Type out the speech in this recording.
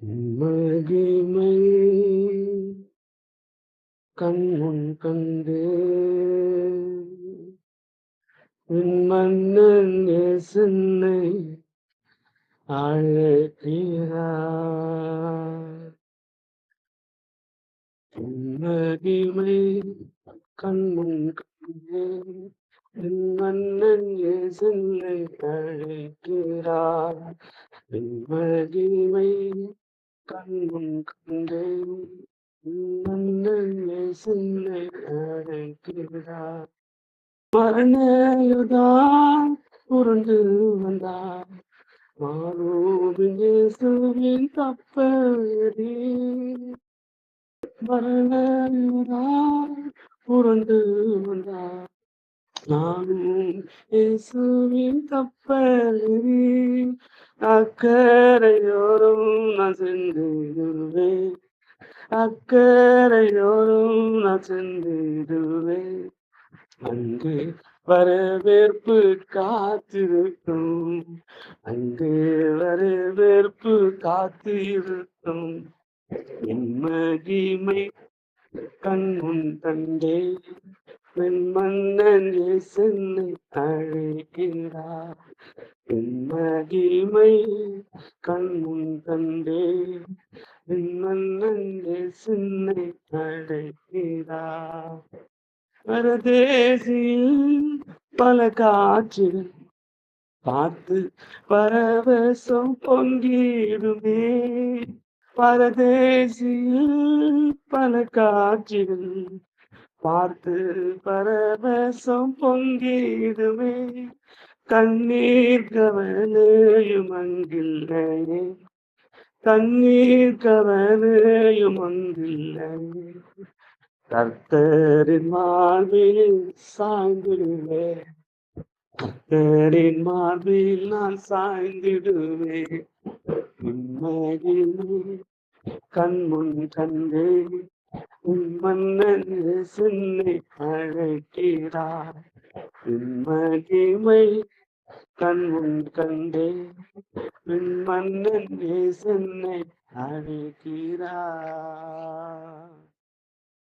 மகிமை கண்முன் கண்டு மன்னன் சென்னை அழைக்கிறார். கண்முன் கண்டு மன்னன் சென்னை அழைக்கிறார். மகிமை கண்முன் கண்டு மன்னன் சென்னை அழைக்கிறார் மரணயுதான் உருண்டு வந்தார். மானோவின் இயேசுவின் தப்பறி மரணயுதான் உருண்டு வந்தார். நானும் இயேசுவின் தப்பறி அக்கறையோரும் நான் சென்றிடுவேன் அக்கறையோரும் நான் சென்றிடுவேன் அங்கு வரவேற்பு காத்திருக்கும். அங்கு வரவேற்பு காத்திருக்கும். என் மகிமை கண்முன் தண்டே என் மன்னன் சென்னை அழைக்கிறார். என் கண்முன் தண்டே மன்னன் சென்னை அழைக்கிறார். பரதேசியில் பல காட்சிகள் பார்த்து பரவசம் பொங்கிடுமே. பரதேசியில் பல காட்சிகள் பார்த்து பரவசம் பொங்கிடுமே. கண்ணீர் கவனையும் அங்கில்லையே. கண்ணீர் கவனையும் அங்கில்லையே. கர்த்தரின் மார்பில் சாய்ந்திடுவேன் கர்த்தரின் மார்பில் நான் சாய்ந்திடுவேன் உண்மையில் கண்முன் கண்டே. உன் மன்னன் சென்னை அழைக்கிறார் உண்மகிமை கண்முன் கண்டே உன் மன்னன் சென்னை அழைக்கிறார்